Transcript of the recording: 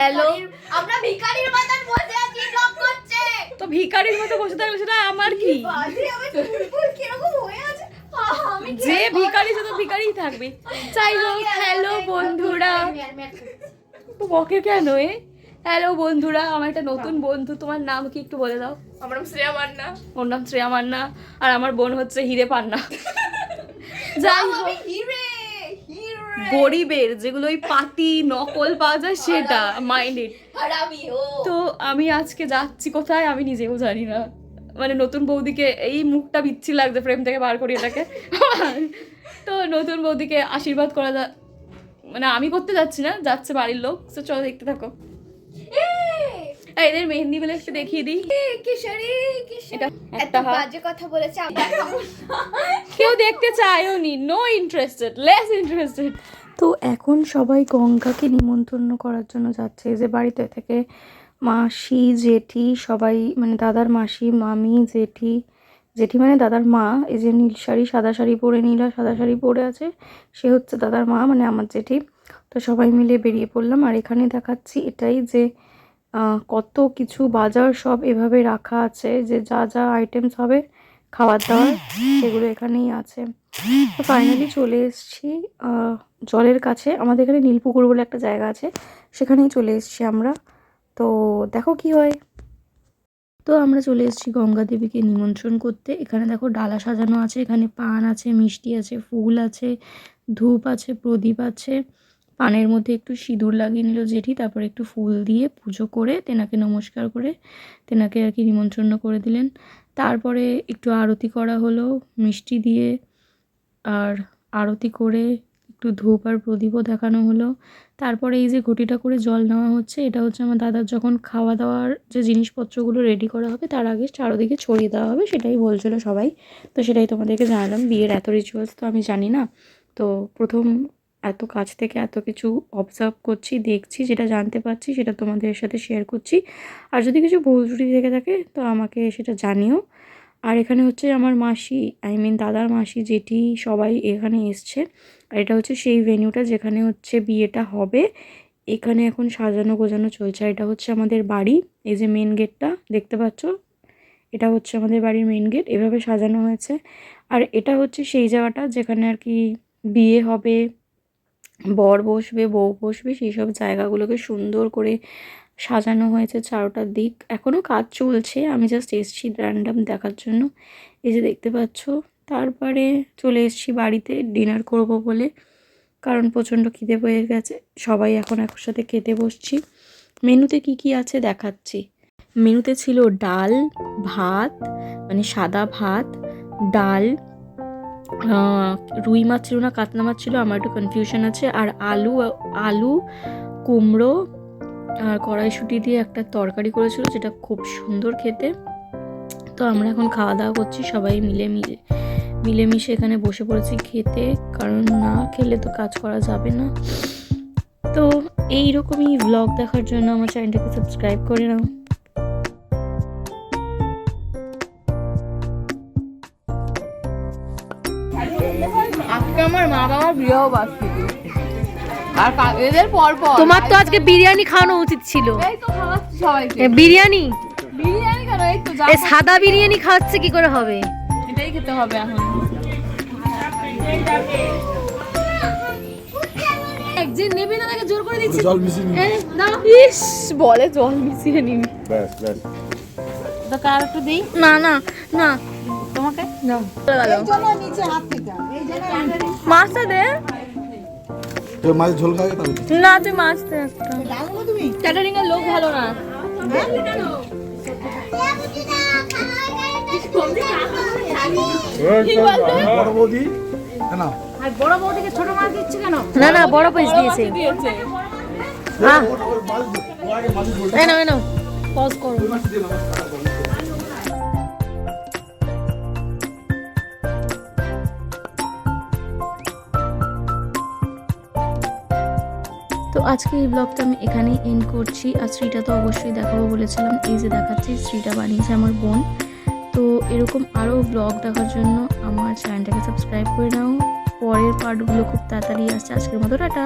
Hello? আমরা ভিখারির মতন বসে আছি ব্লগ করছে। তো ভিখারির মতো বসে থাকলে সেটা আমার কি? হয়ে যে ভিখারি সে তো ভিখারিই থাকবে যাই হোক হ্যালো বন্ধুরা। বকে কেন এ? হ্যালো বন্ধুরা আমার একটা নতুন বন্ধু তোমার নাম কি একটু বলে দাও? আমার নাম শ্রেয়া মান্না। ওর নাম শ্রেয়া মান্না আর আমার বোন হচ্ছে হিরে পান্না। যাই হোক। গরিবের যেগুলো ওই পাতি নকল পাওয়া যায় সেটা মাইন্ডেড তো আমি আজকে যাচ্ছি কোথায় আমি নিজেও জানি না। মানে নতুন বৌদিকে এই মুখটা বিচ্ছি লাগছে ফ্রেম থেকে বার করি এটাকে। তো নতুন বৌদিকে আশীর্বাদ করা যা মানে আমি করতে যাচ্ছি না যাচ্ছে বাড়ির লোক। তো চলো দেখতে থাকো। এদের মেহেন্দি বলে একটু দেখিয়ে দিই। কিশোরী কিশোরী। এটা একটা বাজে কথা বলেছে। কেউ দেখতে চায়ও নি নো ইন্টারেস্টেড লেস ইন্টারেস্টেড তো এখন সবাই গঙ্গাকে নিমন্ত্রণ করার জন্য যাচ্ছে। যে বাড়িতে থেকে মাসি, জেঠি, সবাই মানে দাদার মাসি, মামি, জেঠি জেঠি মানে দাদার মা, এই যে নীল শাড়ি, সাদা শাড়ি পরে নীলা সাদা শাড়ি পরে আছে, সে হচ্ছে দাদার মা মানে আমার জেঠি। তো সবাই মিলে বেরিয়ে পড়লাম আর এখানে দেখাচ্ছি এটাই যে কত কিছু বাজার সব এভাবে রাখা আছে, যে যা যা আইটেমস হবে, খাবার দাবার, সেগুলো এখানেই আছে। তো ফাইনালি চলে এসেছি জলের কাছে। আমাদের এখানে নীলপুকুর বলে একটা জায়গা আছে, সেখানেই চলে এসেছি আমরা। তো দেখো কি হয়। তো আমরা চলে এসেছি গঙ্গা দেবীকে নিমন্ত্রণ করতে। এখানে দেখো ডালা সাজানো আছে, এখানে পান আছে, মিষ্টি আছে, ফুল আছে, ধূপ আছে, প্রদীপ আছে। পানের মধ্যে একটু সিঁদুর লাগিয়ে নিল জেঠি, তারপর একটু ফুল দিয়ে পুজো করে তেনাকে নমস্কার করে তেনাকে আর কি নিমন্ত্রণ করে দিলেন। তারপরে একটু আরতি করা হলো, মিষ্টি দিয়ে আর আরতি করে একটু ধূপ আর প্রদীপও দেখানো হলো। তারপরে এই যে ঘটিটা করে জল নেওয়া হচ্ছে, এটা হচ্ছে আমার দাদার যখন খাওয়া দাওয়ার যে জিনিসপত্রগুলো রেডি করা হবে, তার আগে চারোদিকে ছড়িয়ে দেওয়া হবে, সেটাই বলছিল সবাই। তো সেটাই তোমাদেরকে জানালাম, বিয়ের এত রিচুয়ালস তো আমি জানি না। তো প্রথম এত কাছ থেকে এত কিছু অবজার্ভ করছি, দেখছি, যেটা জানতে পারছি, সেটা তোমাদের সাথে শেয়ার করছি। আর যদি কিছু ভুল ত্রুটি থেকে থাকে, তো আমাকে সেটা জানিও। আর এখানে হচ্ছে আমার মাসি আই মিন দাদার মাসি, জেঠি সবাই এখানে এসছে। আর এটা হচ্ছে সেই ভেন্যুটা যেখানে হচ্ছে বিয়েটা হবে। এখানে এখন সাজানো গোজানো চলছে। আর এটা হচ্ছে আমাদের বাড়ি, এই যে মেন গেটটা দেখতে পাচ্ছ? এটা হচ্ছে আমাদের বাড়ির মেন গেট এভাবে সাজানো হয়েছে। আর এটা হচ্ছে সেই জায়গাটা যেখানে আর কি বিয়ে হবে, বর বসবে, বউ বসবে, সেই সব জায়গাগুলোকে সুন্দর করে সাজানো হয়েছে চারোটার দিক। এখনও কাজ চলছে। আমি জাস্ট এসছি র্যান্ডাম দেখার জন্য। এই যে দেখতে পাচ্ছ, তারপরে চলে এসেছি বাড়িতে। ডিনার করব বলে। কারণ প্রচণ্ড খিদে পেয়ে গেছে। সবাই এখন একসাথে খেতে বসছি। মেনুতে কি কি আছে দেখাচ্ছি। মেনুতে ছিল ডাল, ভাত মানে সাদা ভাত, ডাল রুই মাছ ছিল না, কাতলা মাছ ছিল, আমার একটু কনফিউশন আছে। আর আলু আলু, কুমড়ো আর কড়াইশুঁটি দিয়ে একটা তরকারি করেছিল যেটা খুব সুন্দর খেতে। তো আমরা এখন খাওয়া দাওয়া করছি সবাই মিলে মিলে। মিলেমিশে এখানে বসে পড়েছি খেতে, কারণ না খেলে তো কাজ করা যাবে না। তো এই রকমই ব্লগ দেখার জন্য আমার চ্যানেলটাকে সাবস্ক্রাইব করে নাও। আজকে আমার মা বাবার বিবাহ বার্ষিকী আর এদের পর পর তোমার তো আজকে বিরিয়ানি খাওয়ানো উচিত ছিল। এই তো খাওয়াচ্ছি সবাইকে। বিরিয়ানি? বিরিয়ানি কেন? এই তো যা এ সাদা বিরিয়ানি খাওয়াচ্ছে কি করে হবে? এটাই খেতে হবে এখন। একজন নেবে না তাকে জোর করে দিচ্ছি। জল মিশিয়ে নিন। ইস বলে জল মিশিয়ে নিবি। ব্যাস ব্যাস। তো কার একটু দিই? না না না। তোমাকে? মাছটা দে। তো মাছ ঝোল খাবে না তুই মাছ দে একটা। ক্যাটারিং এর লোক ভালো না। বড় বৌদি। না না না বড় পিস দিয়েছে। দিয়েছে। হ্যাঁ। মাছ মাছ ঝোল এই নাও। এই নাও পজ করো তো আজকে এই ব্লগটা আমি এখানেই এন্ড করছি। আর শ্রীটা তো অবশ্যই দেখাবো বলেছিলাম। এই যে দেখাচ্ছি, শ্রীটা বানিয়েছে আমার বোন। তো এরকম আরও ব্লগ দেখার জন্য আমার চ্যানেলটাকে সাবস্ক্রাইব করে নাও। পরের পার্টগুলো খুব তাড়াতাড়ি আসছে। আজকের মতো টাটা।